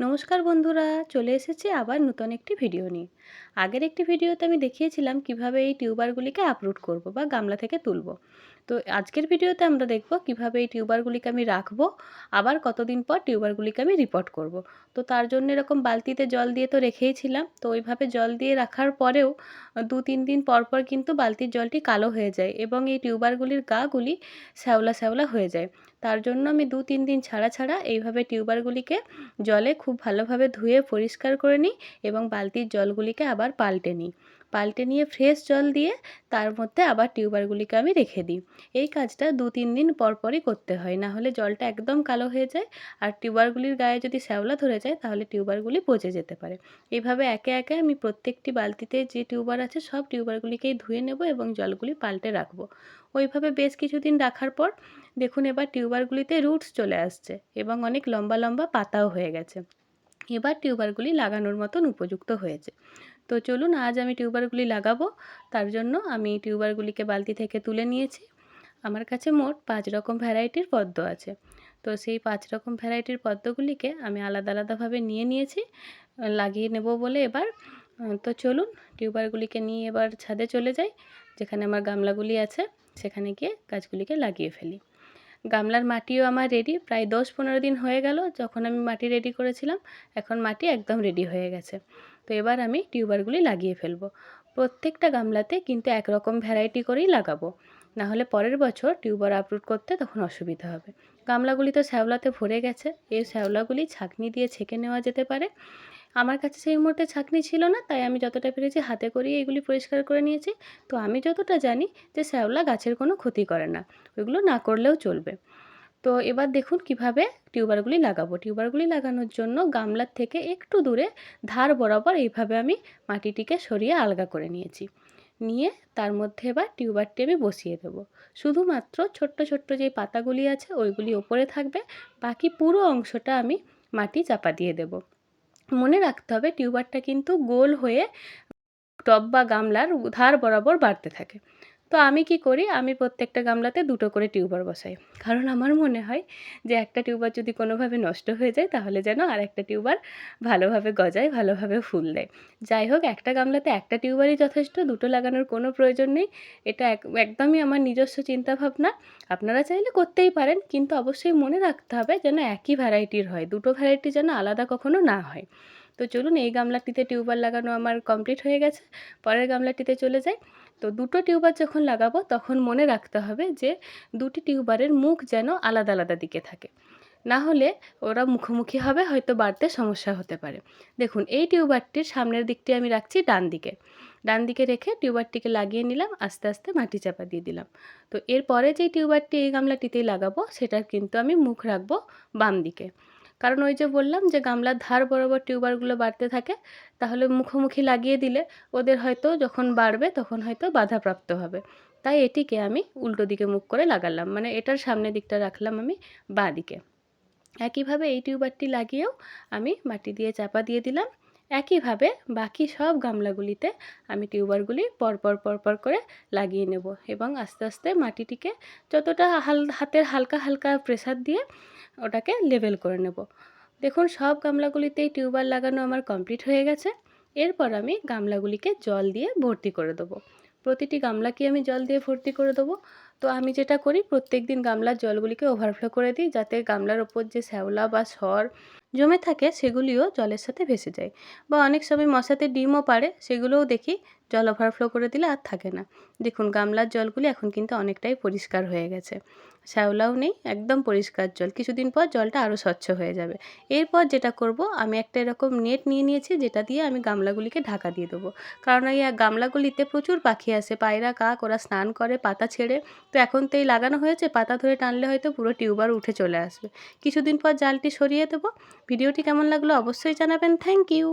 নমস্কার বন্ধুরা চলে এসেছি আবার নতুন একটি ভিডিও নিয়ে। আগের একটি ভিডিওতে আমি দেখিয়েছিলাম কীভাবে এই টিউবারগুলিকে আপরুট করব বা গামলা থেকে তুলব তো আজকের ভিডিওতে আমরা দেখব কীভাবে এই টিউবারগুলিকে আমি রাখব, আবার কতদিন পর টিউবারগুলিকে আমি রিপোর্ট করব। তো তার জন্য এরকম বালতিতে জল দিয়ে তো রেখেইছিলাম, তো ওইভাবে জল দিয়ে রাখার পরেও দু তিন দিন পর পর কিন্তু বালতির জলটি কালো হয়ে যায় এবং এই টিউবারগুলির গাগুলি শ্যাওলা শ্যাওলা হয়ে যায় তার জন্য আমি দু তিন দিন ছাড়া ছাড়া এইভাবে টিউবারগুলিকে জলে খুব ভালোভাবে ধুয়ে পরিষ্কার করে নিই এবং বালতির জলগুলিকে আবার পাল্টে নিই। পাল্টে নিয়ে ফ্রেশ জল দিয়ে তার মধ্যে আবার টিউবারগুলিকে আমি রেখে দিই। এই কাজটা দু তিন দিন পর পরই করতে হয়, না হলে জলটা একদম কালো হয়ে যায় আর টিউবারগুলির গায়ে যদি শ্যাওলা ধরে যায় তাহলে টিউবারগুলি পচে যেতে পারে। এইভাবে একে একে আমি প্রত্যেকটি বালতিতে যে টিউবার আছে সব টিউবারগুলিকেই ধুয়ে নেব এবং জলগুলি পাল্টে রাখব। ওইভাবে বেশ কিছুদিন রাখার পর দেখুন এবার টিউবারগুলিতে রুটস চলে আসছে এবং অনেক লম্বা লম্বা পাতাও হয়ে গেছে। এবার টিউবারগুলি লাগানোর মতন উপযুক্ত হয়েছে। তো চলুন আজ আমি টিউবারগুলি লাগাবো, তার জন্য আমি টিউবারগুলিকে বালতি থেকে তুলে নিয়েছি। আমার কাছে মোট পাঁচ রকম ভ্যারাইটির পদ্ম আছে। তো সেই পাঁচ রকম ভ্যারাইটির পদ্মগুলিকে আমি আলাদা আলাদাভাবে নিয়ে নিয়েছি, লাগিয়ে নেব বলে এবার। তো চলুন টিউবারগুলিকে নিয়ে এবার ছাদে চলে যাই, যেখানে আমার গামলাগুলি আছে, সেখানে গিয়ে গাছগুলিকে লাগিয়ে ফেলি। গামলার মাটিও আমার রেডি প্রায় দশ পনেরো দিন হয়ে গেল, যখন আমি মাটি রেডি করেছিলাম, এখন মাটি একদম রেডি হয়ে গেছে। তো এবার আমি টিউবারগুলি লাগিয়ে ফেলব। প্রত্যেকটা গামলাতে কিন্তু একরকম ভ্যারাইটি করেই লাগাবো। না হলে পরের বছর টিউবার আপলোড করতে তখন অসুবিধা হবে। গামলাগুলি তো শ্যাওলাতে ভরে গেছে, এই শ্যাওলাগুলি ছাঁকনি দিয়ে ছেঁকে নেওয়া যেতে পারে। আমার কাছে সেই মুহূর্তে ছাঁকনি ছিল না, তাই আমি যতটা পেরেছি হাতে করেই এগুলি পরিষ্কার করে নিয়েছি। তো আমি যতটা জানি যে শ্যাওলা গাছের কোনো ক্ষতি করে না, ওইগুলো না করলেও চলবে। তো এবার দেখুন কীভাবে টিউবারগুলি লাগাবো। টিউবারগুলি লাগানোর জন্য গামলার থেকে একটু দূরে ধার বরাবর এইভাবে আমি মাটিটিকে সরিয়ে আলগা করে নিয়েছি। নিয়ে তার মধ্যে এবার টিউবারটি আমি বসিয়ে দেবো। শুধুমাত্র ছোট্ট ছোট্ট যে পাতাগুলি আছে, ওইগুলি ওপরে থাকবে, বাকি পুরো অংশটা আমি মাটি চাপা দিয়ে দেব। মনে রাখতে হবে টিউবারটা কিন্তু গোল হয়ে টব বা গামলার ধার বরাবর বাড়তে থাকে। তো আমি কি করি? আমি প্রত্যেকটা গামলাতে দুটো করে টিউবার বসাই। কারণ আমার মনে হয় যে একটা টিউবার যদি কোনোভাবে নষ্ট হয়ে যায়, তাহলে যেন আর একটা টিউবার ভালোভাবে গজায়, ভালোভাবে ফুল দেয়। যাই হোক, একটা গামলাতে একটা টিউবারই যথেষ্ট, দুটো লাগানোর কোনো প্রয়োজন নেই। এটা এক, একদমই আমার নিজস্ব চিন্তাভাবনা। আপনারা চাইলে করতেই পারেন, কিন্তু অবশ্যই মনে রাখতে হবে যেন একই ভ্যারাইটির হয়। দুটো ভ্যারাইটি যেন আলাদা কখনো না হয়। তো চলুন এই গামলাটিতে টিউবার লাগানো আমার কমপ্লিট হয়ে গেছে। পরের গামলাটিতে চলে যাই। তো দুটো টিউবার যখন লাগাবো, তখন মনে রাখতে হবে যে দুটি টিউবারের মুখ যেন আলাদা আলাদা দিকে থাকে। না হলে ওরা মুখোমুখি হবে, হয়তো বাড়তে সমস্যা হতে পারে। দেখুন, এই টিউবারটির সামনের দিকটি আমি রাখছি ডান দিকে। ডান দিকে রেখে টিউবারটিকে লাগিয়ে নিলাম, আস্তে আস্তে মাটি চাপা দিয়ে দিলাম। তো এরপরে যে টিউবারটি এই গামলাটিতেই লাগাবো, সেটার কিন্তু আমি মুখ রাখব বাম দিকে। কারণ ওই যে বললাম যে গামলার ধার বরাবর টিউবারগুলো বাড়তে থাকে, তাহলে মুখোমুখি লাগিয়ে দিলে ওদের হয়তো যখন বাড়বে তখন হয়তো বাধাপ্রাপ্ত হবে। তাই এটিকে আমি উল্টো দিকে মুখ করে লাগালাম মানে এটার সামনের দিকটা রাখলাম আমি বাঁ দিকে। একইভাবে এই টিউবারটি লাগিয়েও আমি মাটি দিয়ে চাপা দিয়ে দিলাম একইভাবে বাকি সব গামলাগুলিতে আমি টিউবারগুলি পরপর পরপর করে লাগিয়ে নেব এবং আস্তে আস্তে মাটিটিকে যতটা হাল, হাতের হালকা হালকা প্রেসার দিয়ে ওটাকে লেভেল করে নেব। দেখুন, সব গামলাগুলিতেই টিউবার লাগানো আমার কমপ্লিট হয়ে গেছে। এরপর আমি গামলাগুলিকে জল দিয়ে ভর্তি করে দেবো। প্রতিটি গামলাকে আমি জল দিয়ে ভর্তি করে দেবো। তো আমি যেটা করি প্রত্যেক দিন গামলার জলগুলিকে ওভারফ্লো করে দিই, যাতে গামলার ওপর যে শ্যাওলা বা সর জমে থাকে, সেগুলিও জলের সাথে ভেসে যায়। বা অনেক সময় মশাতে ডিমও পারে, সেগুলোও দেখি জল ওভারফ্লো করে দিলে আর থাকে না। দেখুন, গামলার জলগুলি এখন কিন্তু অনেকটাই পরিষ্কার হয়ে গেছে। শ্যাওলাও নেই, একদম পরিষ্কার জল। কিছুদিন পর জলটা আরও স্বচ্ছ হয়ে যাবে। এরপর যেটা করব, আমি একটা এরকম নেট নিয়ে নিয়েছি, যেটা দিয়ে আমি গামলাগুলিকে ঢাকা দিয়ে দেবো। কারণ এই গামলাগুলিতে প্রচুর পাখি আসে, পায়রা, কাক, ওরা স্নান করে, পাতা ছেড়ে তো এখন তো এই লাগানো হয়েছে, পাতা ধরে টানলে হয়তো পুরো টিউবার উঠে চলে আসবে। কিছুদিন পর জালটি সরিয়ে দেবো। ভিডিওটি কেমন লাগল অবশ্যই জানাবেন। Thank you.